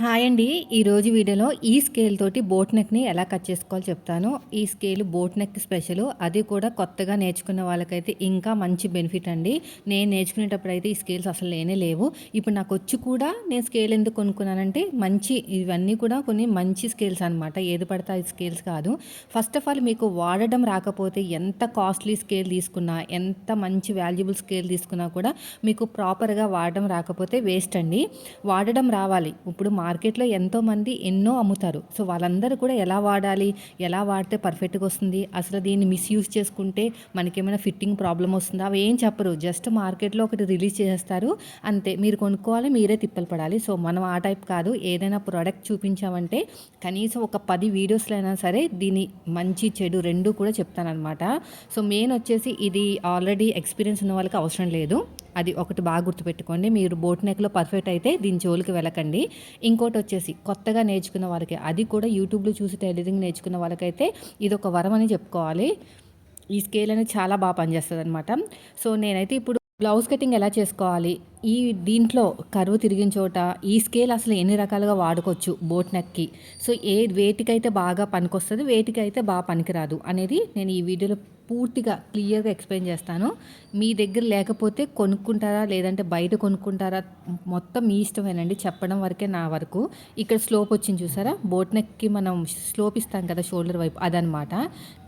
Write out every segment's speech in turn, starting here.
Hi అండి. ఈరోజు వీడియోలో ఈ స్కేల్ తోటి బోట్ నెక్ని ఎలా కట్ చేసుకోవాలో చెప్తాను. ఈ స్కేల్ బోట్ నెక్ స్పెషల్ అది కూడా కొత్తగా నేర్చుకున్న వాళ్ళకైతే ఇంకా మంచి బెనిఫిట్ అండి. నేను నేర్చుకునేటప్పుడు అయితే ఈ స్కేల్స్ అసలు లేనే లేవు. ఇప్పుడు నాకు వచ్చి కూడా నేను స్కేల్ ఎందుకు కొనుక్కున్నానంటే మంచి ఇవన్నీ కూడా కొన్ని మంచి స్కేల్స్ అనమాట ఏది పడితే ఆ స్కేల్స్ కాదు. ఫస్ట్ ఆఫ్ ఆల్ మీకు వాడడం రాకపోతే ఎంత కాస్ట్లీ స్కేల్ తీసుకున్నా ఎంత మంచి వాల్యుబుల్ స్కేల్ తీసుకున్నా కూడా మీకు ప్రాపర్గా వాడడం రాకపోతే వేస్ట్ అండి. వాడడం రావాలి. ఇప్పుడు మార్కెట్లో ఎంతోమంది ఎన్నో అమ్ముతారు. సో వాళ్ళందరూ కూడా ఎలా వాడాలి ఎలా వాడితే పర్ఫెక్ట్గా వస్తుంది అసలు దీన్ని మిస్యూజ్ చేసుకుంటే మనకేమైనా ఫిట్టింగ్ ప్రాబ్లం వస్తుందా? అవి ఏం చెప్పరు. జస్ట్ మార్కెట్లో ఒకటి రిలీజ్ చేస్తారు అంతే. మీరు కొనుక్కోవాలి మీరే తిప్పలు పడాలి. సో మనం ఆ టైప్ కాదు. ఏదైనా ప్రోడక్ట్ చూపించామంటే కనీసం ఒక పది వీడియోస్లో అయినా సరే దీని మంచి చెడు రెండు కూడా చెప్తానమాట సో మెయిన్ వచ్చేసి ఇది ఆల్రెడీ ఎక్స్పీరియన్స్ ఉన్న వాళ్ళకి అవసరం లేదు. అది ఒకటి బాగా గుర్తుపెట్టుకోండి. మీరు బోట్ నెక్లో పర్ఫెక్ట్ అయితే దీని జోలికి వెళ్ళకండి. ఇంకోటి వచ్చేసి కొత్తగా నేర్చుకున్న వాళ్ళకి అది కూడా యూట్యూబ్లో చూసి టైలరింగ్ నేర్చుకున్న వాళ్ళకైతే ఇది ఒక వరం అని చెప్పుకోవాలి. ఈ స్కేల్ అనేది చాలా బాగా పనిచేస్తుంది అనమాట సో నేనైతే ఇప్పుడు బ్లౌజ్ కటింగ్ ఎలా చేసుకోవాలి? ఈ దీంట్లో కరువు తిరిగిన చోట ఈ స్కేల్ అసలు ఎన్ని రకాలుగా వాడుకోవచ్చు బోట్ నెక్కి? సో ఏ వేటికైతే బాగా పనికొస్తుంది వేటికైతే బాగా పనికిరాదు అనేది నేను ఈ వీడియోలో పూర్తిగా క్లియర్గా ఎక్స్ప్లెయిన్ చేస్తాను. మీ దగ్గర లేకపోతే కొనుక్కుంటారా? లేదంటే బయట కొనుక్కుంటారా? మొత్తం మీ ఇష్టమేనండి. చెప్పడం వరకే నా వరకు. ఇక్కడ స్లోప్ వచ్చింది చూసారా? బోట్ నెక్కి మనం స్లోప్ ఇస్తాం కదా షోల్డర్ వైపు అదనమాట.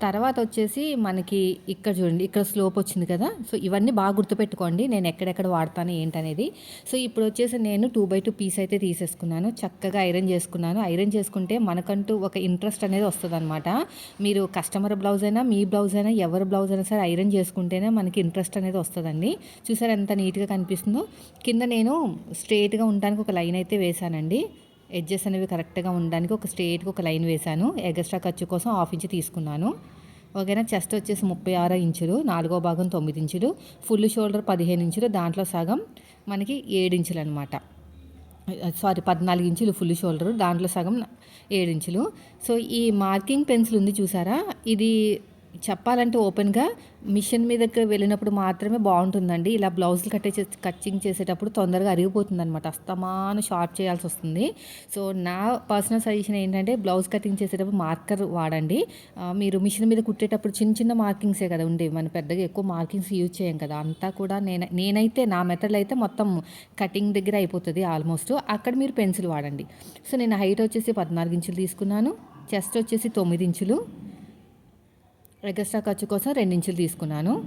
తర్వాత వచ్చేసి మనకి ఇక్కడ చూడండి ఇక్కడ స్లోప్ వచ్చింది కదా. సో ఇవన్నీ బాగా గుర్తుపెట్టుకోండి. నేను ఎక్కడెక్కడ వాడతాను ఏంటనేది. సో ఇప్పుడు వచ్చేసి నేను టూ బై టూ పీస్ అయితే తీసేసుకున్నాను. చక్కగా ఐరన్ చేసుకున్నాను. ఐరన్ చేసుకుంటే మనకంటూ ఒక ఇంట్రెస్ట్ అనేది వస్తుంది మీరు కస్టమర్ బ్లౌజ్ అయినా మీ బ్లౌజ్ అయినా ఎవరి బ్లౌజ్ అయినా సరే ఐరన్ చేసుకుంటేనే మనకి ఇంట్రెస్ట్ అనేది వస్తుందండి. చూసారు ఎంత నీట్గా కనిపిస్తుందో? కింద నేను స్ట్రేట్గా ఉండడానికి ఒక లైన్ అయితే వేశానండి. ఎడ్జెస్ అనేవి కరెక్ట్గా ఉండడానికి ఒక స్ట్రేట్గా ఒక లైన్ వేశాను. ఎగస్ట్రా ఖర్చు కోసం హాఫ్ ఇంచ్ తీసుకున్నాను. ఓకేనా? చెస్ట్ వచ్చేసి ముప్పై ఆరు ఇంచులు నాలుగో భాగం తొమ్మిది ఇంచులు ఫుల్ షోల్డర్ పదిహేను ఇంచులు దాంట్లో సగం మనకి ఏడు ఇంచులు అనమాట సారీ పద్నాలుగు ఇంచులు ఫుల్ షోల్డర్ దాంట్లో సగం ఏడు ఇంచులు. సో ఈ మార్కింగ్ పెన్సిల్ ఉంది చూసారా? ఇది చెప్పాలంటే ఓపెన్గా మిషన్ మీదకి వెళ్ళినప్పుడు మాత్రమే బాగుంటుందండి. ఇలా బ్లౌజులు కట్టే కచ్చింగ్ చేసేటప్పుడు తొందరగా అరిగిపోతుంది అనమాట అస్తమాను షార్ప్ చేయాల్సి వస్తుంది. సో నా పర్సనల్ సజెషన్ ఏంటంటే బ్లౌజ్ కటింగ్ చేసేటప్పుడు మార్కర్ వాడండి. మీరు మిషన్ మీద కుట్టేటప్పుడు చిన్న చిన్న మార్కింగ్సే కదా ఉండేవి మనం పెద్దగా ఎక్కువ మార్కింగ్స్ యూజ్ చేయం కదా. అంతా కూడా నేను నేనైతే నా మెథడ్లో అయితే మొత్తం కటింగ్ దగ్గర అయిపోతుంది ఆల్మోస్ట్. అక్కడ మీరు పెన్సిల్ వాడండి. సో నేను హైట్ వచ్చేసి పద్నాలుగు ఇంచులు తీసుకున్నాను. చెస్ట్ వచ్చేసి తొమ్మిది ఇంచులు. ఎగస్ట్రా ఖర్చు కోసం రెండించులు తీసుకున్నాను.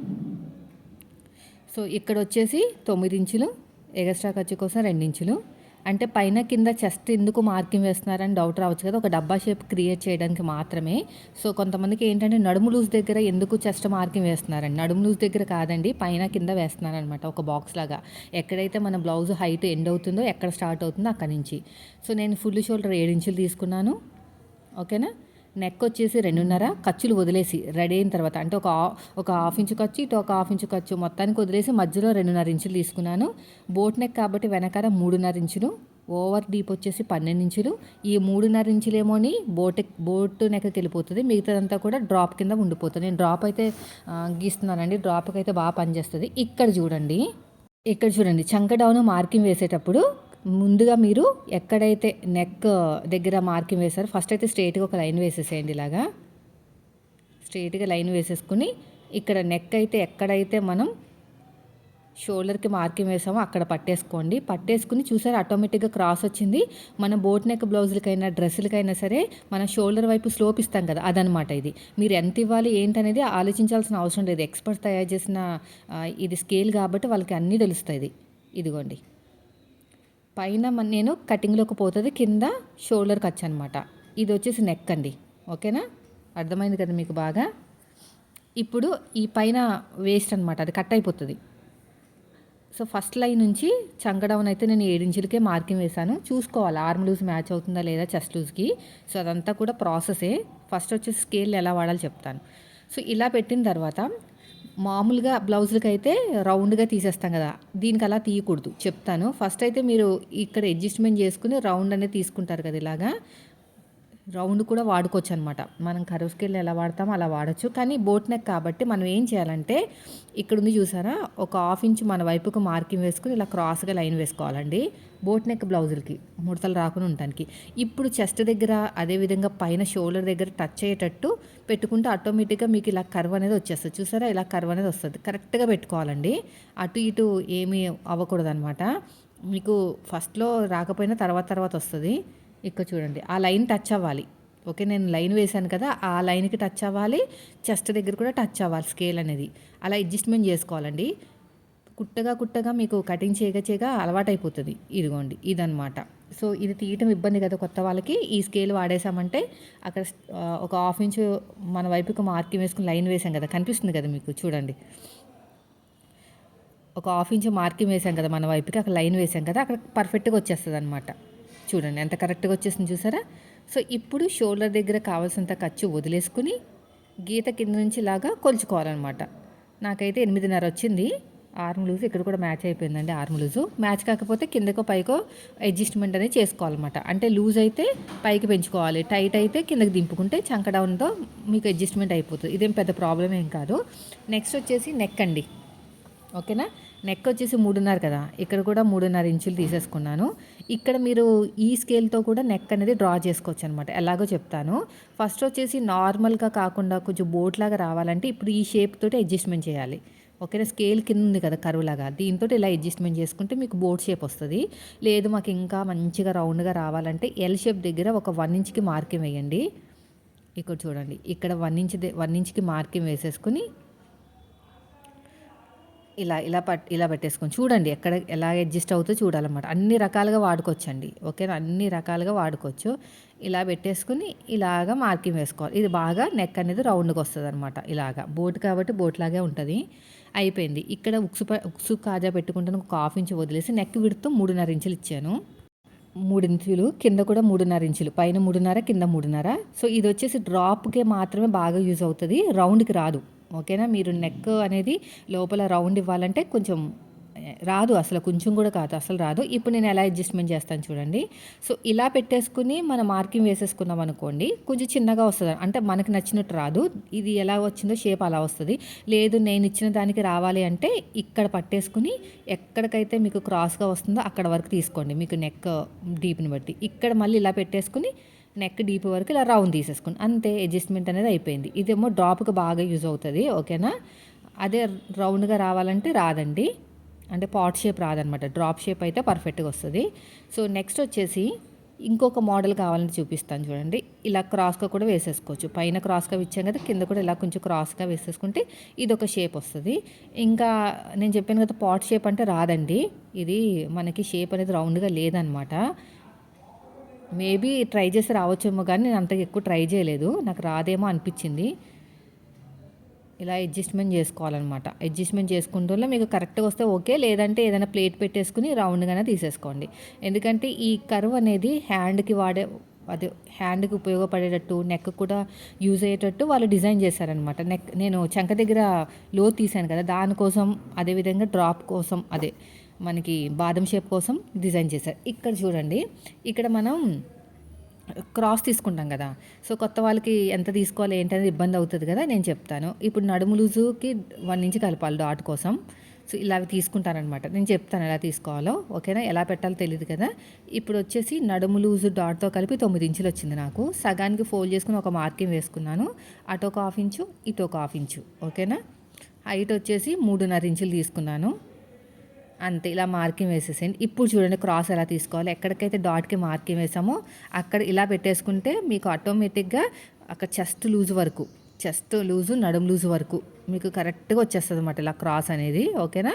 సో ఇక్కడ వచ్చేసి తొమ్మిది ఇంచులు ఎగస్ట్రా ఖర్చు కోసం రెండించులు. అంటే పైన కింద చెస్ట్ ఎందుకు మార్కింగ్ వేస్తున్నారని డౌట్ రావచ్చు కదా. ఒక డబ్బా షేప్ క్రియేట్ చేయడానికి మాత్రమే. సో కొంతమందికి ఏంటంటే నడుము లూజ్ దగ్గర ఎందుకు చెస్ట్ మార్కింగ్ వేస్తున్నారండి నడుము లూజ్ దగ్గర కాదండి పైన కింద వేస్తున్నారనమాట ఒక బాక్స్ లాగా. ఎక్కడైతే మన బ్లౌజ్ హైట్ ఎండ్ అవుతుందో ఎక్కడ స్టార్ట్ అవుతుందో అక్కడి నుంచి. సో నేను ఫుల్ షోల్డర్ ఏడు ఇంచులు తీసుకున్నాను. ఓకేనా? నెక్ వచ్చేసి రెండున్నర ఖర్చులు వదిలేసి రెడీ అయిన తర్వాత అంటే ఒక ఒక హాఫ్ ఇంచు ఖర్చు ఇటు ఒక హాఫ్ ఇంచు ఖర్చు మొత్తానికి వదిలేసి మధ్యలో రెండున్నర ఇంచులు తీసుకున్నాను. బోట్ నెక్ కాబట్టి వెనకాల మూడున్నర ఇంచులు ఓవర్ డీప్ వచ్చేసి పన్నెండు ఇంచులు. ఈ మూడున్నర ఇంచులేమోని బోట్ బోట్ నెక్కకి వెళ్ళిపోతుంది. మిగతాదంతా కూడా డ్రాప్ కింద ఉండిపోతుంది. నేను డ్రాప్ అయితే గీస్తున్నానండి. డ్రాప్కి అయితే బాగా పనిచేస్తుంది. ఇక్కడ చూడండి. ఇక్కడ చూడండి. చంక డౌన్ మార్కింగ్ వేసేటప్పుడు ముందుగా మీరు ఎక్కడైతే నెక్ దగ్గర మార్కింగ్ వేసారో ఫస్ట్ అయితే స్ట్రైట్గా ఒక లైన్ వేసేసేయండి ఇలాగా. స్ట్రైట్గా లైన్ వేసేసుకుని ఇక్కడ నెక్ అయితే ఎక్కడైతే మనం షోల్డర్కి మార్కింగ్ వేసామో అక్కడ పట్టేసుకోండి. పట్టేసుకుని చూసారు ఆటోమేటిక్గా క్రాస్ వచ్చింది. మన బోట్ నెక్ బ్లౌజులకైనా డ్రెస్సులకైనా సరే మన షోల్డర్ వైపు స్లోప్ ఇస్తాం కదా అదనమాట ఇది. మీరు ఎంత ఇవ్వాలి ఏంటనేది ఆలోచించాల్సిన అవసరం లేదు. ఎక్స్పర్ట్ తయారు చేసిన ఇది స్కేల్ కాబట్టి వాళ్ళకి అన్నీ తెలుస్తుంది ఇదిగోండి. పైన నేను కటింగ్లోకి పోతుంది కింద షోల్డర్ వచ్చి అనమాట ఇది వచ్చేసి నెక్ అండి. ఓకేనా? అర్థమైంది కదా మీకు బాగా? ఇప్పుడు ఈ పైన వేస్ట్ అనమాట అది కట్ అయిపోతుంది. సో ఫస్ట్ లైన్ నుంచి చంకడౌన్ అయితే నేను ఏడించులకే మార్కింగ్ వేశాను. చూసుకోవాలి ఆర్మ్ లూజ్ మ్యాచ్ అవుతుందా లేదా చెస్ట్ లూజ్కి సో అదంతా కూడా ప్రాసెసే ఫస్ట్ వచ్చేసి స్కేల్ ఎలా వాడాలో చెప్తాను. సో ఇలా పెట్టిన తర్వాత మామూలుగా బ్లౌజులకి అయితే రౌండ్గా తీసేస్తాం కదా దీనికి అలా తీయకూడదు. చెప్తాను. ఫస్ట్ అయితే మీరు ఇక్కడ అడ్జస్ట్మెంట్ చేసుకుని రౌండ్ అనేది తీసుకుంటారు కదా ఇలాగా. రౌండ్ కూడా వాడుకోవచ్చు అనమాట మనం కరువు ఎలా వాడతామో అలా వాడచ్చు. కానీ బోట్ నెక్ కాబట్టి మనం ఏం చేయాలంటే ఇక్కడ ఉంది చూసారా? ఒక హాఫ్ ఇంచ్ మన వైపుకు మార్కింగ్ వేసుకుని ఇలా క్రాస్గా లైన్ వేసుకోవాలండి. బోట్ నెక్ బ్లౌజులకి ముడతలు రాకుండా ఉండటానికి. ఇప్పుడు చెస్ట్ దగ్గర అదేవిధంగా పైన షోల్డర్ దగ్గర టచ్ అయ్యేటట్టు పెట్టుకుంటే ఆటోమేటిక్గా మీకు ఇలా కర్వ్ అనేది వచ్చేస్తుంది. చూసారా? ఇలా కర్వ్ అనేది వస్తుంది. కరెక్ట్గా పెట్టుకోవాలండి. అటు ఇటు ఏమీ అవ్వకూడదు అనమాట మీకు ఫస్ట్లో రాకపోయినా తర్వాత తర్వాత వస్తుంది. ఇక్కడ చూడండి ఆ లైన్ టచ్ అవ్వాలి. ఓకే నేను లైన్ వేశాను కదా ఆ లైన్కి టచ్ అవ్వాలి చెస్ట్ దగ్గర కూడా టచ్ అవ్వాలి స్కేల్ అనేది. అలా అడ్జస్ట్మెంట్ చేసుకోవాలండి. కుట్టగా కుట్టగా మీకు కటింగ్ చేయగా చేయగా అలవాటైపోతుంది. ఇదిగోండి ఇదనమాట సో ఇది తీయటం ఇబ్బంది కదా కొత్త వాళ్ళకి. ఈ స్కేల్ వాడేసామంటే అక్కడ ఒక హాఫ్ ఇంచ్ మన వైపుకి మార్కింగ్ వేసుకుని లైన్ వేసాం కదా కనిపిస్తుంది కదా మీకు చూడండి. ఒక హాఫ్ ఇంచ్ మార్కింగ్ వేసాం కదా మన వైపుకి అక్కడ లైన్ వేసాం కదా అక్కడ పర్ఫెక్ట్గా వచ్చేస్తుంది అనమాట చూడండి ఎంత కరెక్ట్గా వచ్చేసింది చూసారా? సో ఇప్పుడు షోల్డర్ దగ్గర కావాల్సినంత ఖర్చు వదిలేసుకుని గీత కింద నుంచి ఇలాగా కొలుచుకోవాలన్నమాట. నాకైతే ఎనిమిదిన్నర వచ్చింది. ఆర్మ్ లూజ్ ఇక్కడ కూడా మ్యాచ్ అయిపోయిందండి ఆర్మ్ లూజు మ్యాచ్ కాకపోతే కిందకో పైకో అడ్జస్ట్మెంట్ అనేది చేసుకోవాలన్నమాట. అంటే లూజ్ అయితే పైకి పెంచుకోవాలి. టైట్ అయితే కిందకి దింపుకుంటే చంక డౌన్తో మీకు అడ్జస్ట్మెంట్ అయిపోతుంది. ఇదేం పెద్ద ప్రాబ్లం ఏం కాదు. నెక్స్ట్ వచ్చేసి నెక్ అండి. ఓకేనా? నెక్ వచ్చేసి మూడున్నర కదా. ఇక్కడ కూడా మూడున్నర ఇంచులు తీసేసుకున్నాను. ఇక్కడ మీరు ఈ స్కేల్తో కూడా నెక్ అనేది డ్రా చేసుకోవచ్చు అనమాట ఎలాగో చెప్తాను. ఫస్ట్ వచ్చేసి నార్మల్గా కాకుండా కొంచెం బోట్ లాగా రావాలంటే ఇప్పుడు ఈ షేప్ తోటి అడ్జస్ట్మెంట్ చేయాలి. ఓకేనా? స్కేల్ కింద ఉంది కదా కరువులాగా దీంతో ఇలా అడ్జస్ట్మెంట్ చేసుకుంటే మీకు బోట్ షేప్ వస్తుంది. లేదు మాకు ఇంకా మంచిగా రౌండ్గా రావాలంటే ఎల్ షేప్ దగ్గర ఒక వన్ ఇంచ్కి మార్కింగ్ వేయండి. ఇక్కడ చూడండి. ఇక్కడ వన్ ఇంచ్ వన్ ఇంచ్కి మార్కింగ్ వేసేసుకుని ఇలా ఇలా పట్ ఇలా పెట్టేసుకొని చూడండి ఎక్కడ ఎలా అడ్జస్ట్ అవుతుందో చూడాలన్నమాట. అన్ని రకాలుగా వాడుకోవచ్చండి. ఓకేనా? అన్ని రకాలుగా వాడుకోవచ్చు. ఇలా పెట్టేసుకుని ఇలాగా మార్కింగ్ వేసుకోవాలి. ఇది బాగా నెక్ అనేది రౌండ్గా వస్తుంది అనమాట ఇలాగా. బోట్ కాబట్టి బోట్ లాగే ఉంటుంది. అయిపోయింది. ఇక్కడ ఉక్సు ఉక్సు కాజా పెట్టుకుంటాను. ఒక హాఫ్ ఇంచ్ వదిలేసి నెక్ విడుతూ మూడున్నర ఇంచులు ఇచ్చాను. మూడు ఇంచులు కింద కూడా మూడున్నర ఇంచులు. పైన మూడున్నర కింద మూడున్నర. సో ఇది వచ్చేసి డ్రాప్కే మాత్రమే బాగా యూజ్ అవుతుంది. రౌండ్కి రాదు. ఓకేనా? మీరు నెక్ అనేది లోపల రౌండ్ ఇవ్వాలంటే కొంచెం రాదు అసలు కొంచెం కూడా కాదు అసలు రాదు. ఇప్పుడు నేను ఎలా అడ్జస్ట్మెంట్ చేస్తాను చూడండి. సో ఇలా పెట్టేసుకుని మన మార్కింగ్ వేసేసుకున్నాం అనుకోండి కొంచెం చిన్నగా వస్తుంది. అంటే మనకు నచ్చినట్టు రాదు. ఇది ఎలా వచ్చిందో షేప్ అలా వస్తుంది. లేదు నేను ఇచ్చిన దానికి రావాలి అంటే ఇక్కడ పట్టేసుకుని ఎక్కడికైతే మీకు క్రాస్గా వస్తుందో అక్కడ వరకు తీసుకోండి మీకు నెక్ డీప్ని బట్టి. ఇక్కడ మళ్ళీ ఇలా పెట్టేసుకుని నెక్ డీప్ వరకు ఇలా రౌండ్ తీసేసుకోండి అంతే అడ్జస్ట్మెంట్ అనేది అయిపోయింది. ఇదేమో డ్రాప్కి బాగా యూజ్ అవుతుంది ఓకేనా అదే రౌండ్గా రావాలంటే రాదండి. అంటే పాట్ షేప్ రాదనమాట. డ్రాప్ షేప్ అయితే పర్ఫెక్ట్గా వస్తుంది. సో నెక్స్ట్ వచ్చేసి ఇంకొక మోడల్ కావాలని చూపిస్తాను చూడండి. ఇలా క్రాస్గా కూడా వేసేసుకోవచ్చు. పైన క్రాస్గా ఇచ్చాం కదా కింద కూడా ఇలా కొంచెం క్రాస్గా వేసేసుకుంటే ఇది ఒక షేప్ వస్తుంది. ఇంకా నేను చెప్పాను కదా పాట్ షేప్ అంటే రాదండి. ఇది మనకి షేప్ అనేది రౌండ్గా లేదనమాట. మేబీ ట్రై చేసి రావచ్చేమో కానీ నేను అంత ఎక్కువ ట్రై చేయలేదు. నాకు రాదేమో అనిపించింది. ఇలా అడ్జస్ట్మెంట్ చేసుకోవాలన్నమాట. అడ్జస్ట్మెంట్ చేసుకుంటూ మీకు కరెక్ట్గా వస్తే ఓకే. లేదంటే ఏదైనా ప్లేట్ పెట్టేసుకుని రౌండ్గానే తీసేసుకోండి. ఎందుకంటే ఈ కర్వ్ అనేది హ్యాండ్కి వాడే అది హ్యాండ్కి ఉపయోగపడేటట్టు నెక్ కూడా యూజ్ అయ్యేటట్టు వాళ్ళు డిజైన్ చేశారనమాట నెక్ నేను చంక దగ్గర లో తీసాను కదా దానికోసం అదేవిధంగా డ్రాప్ కోసం అదే. మనకి బాదం షేప్ కోసం డిజైన్ చేశారు. ఇక్కడ చూడండి ఇక్కడ మనం క్రాస్ తీసుకుంటాం కదా. సో కొత్త వాళ్ళకి ఎంత తీసుకోవాలి ఏంటనేది ఇబ్బంది అవుతుంది కదా నేను చెప్తాను. ఇప్పుడు నడుము లూజుకి వన్ ఇంచ్ కలపాలి డాట్ కోసం. సో ఇలా తీసుకుంటానమాట నేను చెప్తాను ఎలా తీసుకోవాలో ఓకేనా? ఎలా పెట్టాలో తెలియదు కదా. ఇప్పుడు వచ్చేసి నడుము లూజు డాట్తో కలిపి తొమ్మిది ఇంచులు వచ్చింది నాకు. సగానికి ఫోల్డ్ చేసుకుని ఒక మార్కింగ్ వేసుకున్నాను. అటు ఒక హాఫ్ ఇంచు ఇటు ఒక హాఫ్ ఇంచు ఓకేనా? హైట్ వచ్చేసి మూడున్నర ఇంచులు తీసుకున్నాను. అంతే ఇలా మార్కింగ్ వేసేసేయండి. ఇప్పుడు చూడండి క్రాస్ ఎలా తీసుకోవాలి ఎక్కడికైతే డాట్కి మార్కింగ్ వేసామో అక్కడ ఇలా పెట్టేసుకుంటే మీకు ఆటోమేటిక్గా అక్కడ చెస్ట్ లూజ్ వరకు చెస్ట్ లూజు నడుము లూజ్ వరకు మీకు కరెక్ట్గా వచ్చేస్తుంది అనమాట ఇలా క్రాస్ అనేది ఓకేనా?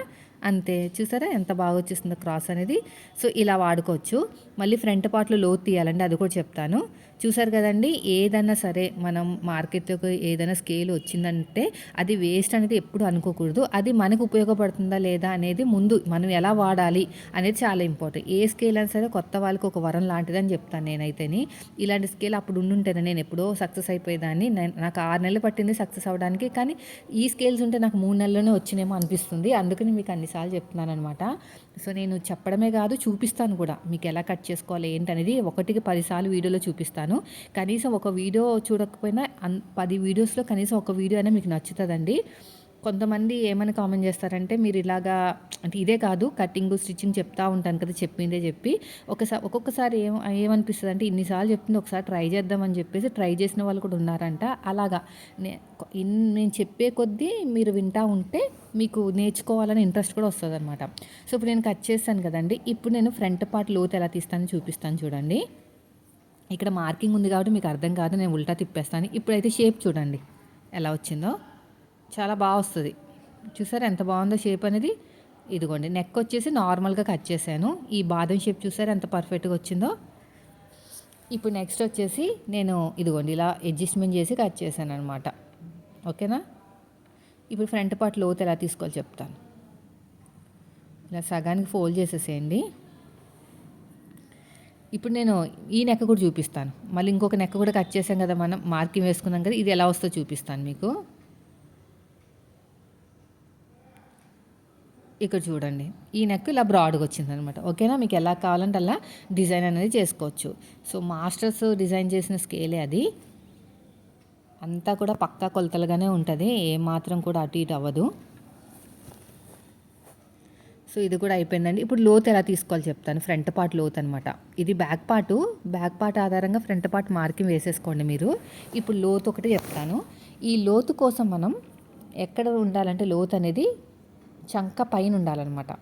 అంతే చూసారా ఎంత బాగా వచ్చేస్తుందో క్రాస్ అనేది. సో ఇలా వాడుకోవచ్చు. మళ్ళీ ఫ్రంట్ పార్ట్లో లోతు తీయాలండి అది కూడా చెప్తాను. చూసారు కదండి ఏదైనా సరే మనం మార్కెట్లోకి ఏదైనా స్కేల్ వచ్చిందంటే అది వేస్ట్ అనేది ఎప్పుడు అనుకోకూడదు. అది మనకు ఉపయోగపడుతుందా లేదా అనేది ముందు మనం ఎలా వాడాలి అనేది చాలా ఇంపార్టెంట్. ఏ స్కేల్ అయినా సరే కొత్త వాళ్ళకి ఒక వరం లాంటిదని చెప్తాను నేనైతేని. ఇలాంటి స్కేల్ అప్పుడు ఉండుంటేనే నేను ఎప్పుడో సక్సెస్ అయిపోయేదాన్ని. నాకు ఆరు నెలలు పట్టింది సక్సెస్ అవ్వడానికి కానీ ఈ స్కేల్స్ ఉంటే నాకు మూడు నెలల్లోనే వచ్చినేమో అనిపిస్తుంది. అందుకని మీకు అన్నిసార్లు చెప్తున్నాను అనమాట సో నేను చెప్పడమే కాదు చూపిస్తాను కూడా. మీకు ఎలా కట్ చేసుకోవాలి ఏంటనేది ఒకటికి పదిసార్లు వీడియోలో చూపిస్తాను. కనీసం ఒక వీడియో చూడకపోయినా అన్ పది వీడియోస్లో కనీసం ఒక వీడియో అయినా మీకు నచ్చుతుందండి. కొంతమంది ఏమని కామెంట్ చేస్తారంటే మీరు ఇలాగా అంటే ఇదే కాదు కటింగ్ స్టిచ్చింగ్ చెప్తా ఉంటాను కదా చెప్పిందే చెప్పి ఒకసారి ఒక్కొక్కసారి ఏం ఏమనిపిస్తుంది అంటే ఇన్నిసార్లు చెప్తుంది ఒకసారి ట్రై చేద్దామని చెప్పేసి ట్రై చేసిన వాళ్ళు కూడా ఉన్నారంట. అలాగా. నే- ఇన్- నేను చెప్పే కొద్దీ మీరు వింటా ఉంటే మీకు నేర్చుకోవాలని ఇంట్రెస్ట్ కూడా వస్తుంది అనమాట సో ఇప్పుడు నేను కట్ చేస్తాను కదండి. ఇప్పుడు నేను ఫ్రంట్ పార్ట్ లోతు ఎలా తీస్తానో చూపిస్తాను చూడండి. ఇక్కడ మార్కింగ్ ఉంది కాబట్టి మీకు అర్థం కాదు నేను ఉల్టా తిప్పేస్తాను. ఇప్పుడైతే షేప్ చూడండి. ఎలా వచ్చిందో. చాలా బాగా వస్తుంది. చూసారా ఎంత బాగుందో షేప్ అనేది? ఇదిగోండి నెక్ వచ్చేసి నార్మల్గా కట్ చేశాను. ఈ బాదం షేప్ చూసారా ఎంత పర్ఫెక్ట్గా వచ్చిందో? ఇప్పుడు నెక్స్ట్ వచ్చేసి నేను ఇదిగోండి ఇలా అడ్జస్ట్మెంట్ చేసి కట్ చేశాను అనమాట ఓకేనా? ఇప్పుడు ఫ్రంట్ పార్ట్ లోతు ఎలా తీసుకోవాలి చెప్తాను. ఇలా సగానికి ఫోల్డ్ చేసేసేయండి. ఇప్పుడు నేను ఈ నెక్క కూడా చూపిస్తాను. మళ్ళీ ఇంకొక నెక్క కూడా కట్ చేసాం కదా మనం మార్కింగ్ వేసుకున్నాం కదా ఇది ఎలా వస్తుందో చూపిస్తాను మీకు. ఇక్కడ చూడండి. ఈ నెక్ ఇలా బ్రాడ్గా వచ్చింది అనమాట ఓకేనా? మీకు ఎలా కావాలంటే అలా డిజైన్ అనేది చేసుకోవచ్చు. సో మాస్టర్స్ డిజైన్ చేసిన స్కేలే అది. అంతా కూడా పక్కా కొలతలుగానే ఉంటుంది. ఏమాత్రం కూడా అటు ఇటు అవ్వదు. సో ఇది కూడా అయిపోయిందండి. ఇప్పుడు లోతు ఎలా తీసుకోవాలి చెప్తాను. ఫ్రంట్ పార్ట్ లోత్ అనమాట. ఇది బ్యాక్ పార్ట్. బ్యాక్ పార్ట్ ఆధారంగా ఫ్రంట్ పార్ట్ మార్కింగ్ వేసేసుకోండి మీరు. ఇప్పుడు లోత్ ఒకటి చెప్తాను. ఈ లోతు కోసం మనం ఎక్కడ ఉండాలంటే లోత్ అనేది చంక పైన ఉండాలన్నమాట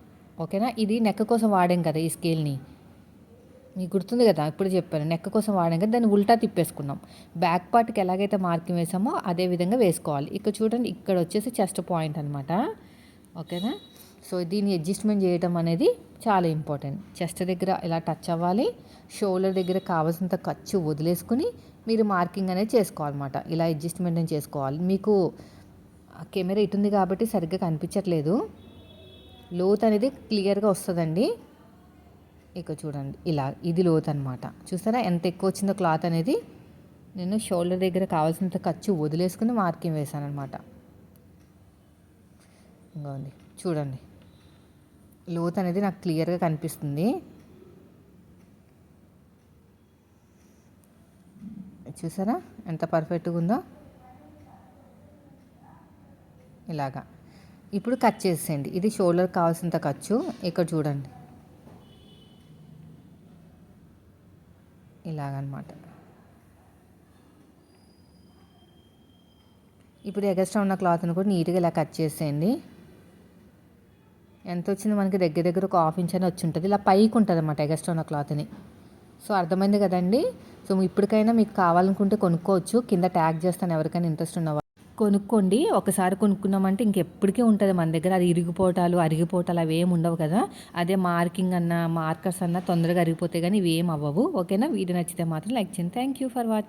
ఓకేనా? ఇది నెక్క కోసం వాడాం కదా ఈ స్కేల్ని. మీకు గుర్తుంది కదా? ఇప్పుడు చెప్పాను. నెక్క కోసం వాడాం కదా దాన్ని ఉల్టా తిప్పేసుకున్నాం. బ్యాక్ పార్ట్కి ఎలాగైతే మార్కింగ్ వేసామో అదే విధంగా వేసుకోవాలి. ఇక్కడ చూడండి ఇక్కడ వచ్చేసి చెస్ట్ పాయింట్ అనమాట ఓకేనా? సో దీన్ని అడ్జస్ట్మెంట్ చేయడం అనేది చాలా ఇంపార్టెంట్. చెస్ట్ దగ్గర ఇలా టచ్ అవ్వాలి. షోల్డర్ దగ్గర కావాల్సినంత ఖర్చు వదిలేసుకుని మీరు మార్కింగ్ అనేది చేసుకోవాలన్నమాట. ఇలా అడ్జస్ట్మెంట్ అని చేసుకోవాలి. మీకు కెమెరా ఇటుంది కాబట్టి సరిగ్గా కనిపించట్లేదు. లోత్ అనేది క్లియర్గా వస్తుందండి. ఇక చూడండి ఇలా ఇది లోత్ అనమాట చూసారా ఎంత ఎక్కువ వచ్చిందో క్లాత్ అనేది. నేను షోల్డర్ దగ్గర కావాల్సినంత ఖర్చు వదిలేసుకుని మార్కింగ్ వేసాను అనమాట ఉంది చూడండి. లోత్ అనేది నాకు క్లియర్గా కనిపిస్తుంది. చూసారా? ఎంత పర్ఫెక్ట్గా ఉందో. ఇలాగా. ఇప్పుడు కట్ చేసేయండి. ఇది షోల్డర్ కావాల్సినంత ఖర్చు. ఇక్కడ చూడండి. ఇలాగనమాట. ఇప్పుడు ఎగస్ట్రా ఉన్న క్లాత్ని కూడా నీట్గా ఇలా కట్ చేసేయండి. ఎంత వచ్చింది? మనకి దగ్గర దగ్గర ఒక హాఫ్ ఇంచ్ అని వచ్చి ఉంటుంది ఇలా పైకి ఉంటుంది అన్నమాట ఎగస్ట్రా ఉన్న క్లాత్ని సో అర్థమైంది కదండి? సో ఇప్పటికైనా మీకు కావాలనుకుంటే కొనుక్కోవచ్చు. కింద ట్యాగ్ చేస్తాను. ఎవరికైనా ఇంట్రెస్ట్ ఉన్నవారు కొనుక్కోండి. ఒకసారి కొనుక్కున్నామంటే ఇంకెప్పటికీ ఉంటుంది మన దగ్గర. అది ఇరిగిపోవటాలు అరిగిపోవటాలు అవి ఏమి ఉండవు కదా. అదే మార్కింగ్ అన్న మార్కర్స్ అన్న తొందరగా అరిగిపోతే కానీ ఇవి ఏం అవ్వవు. ఓకేనా? వీడియో నచ్చితే మాత్రం లైక్ చేయండి. Thank you for watching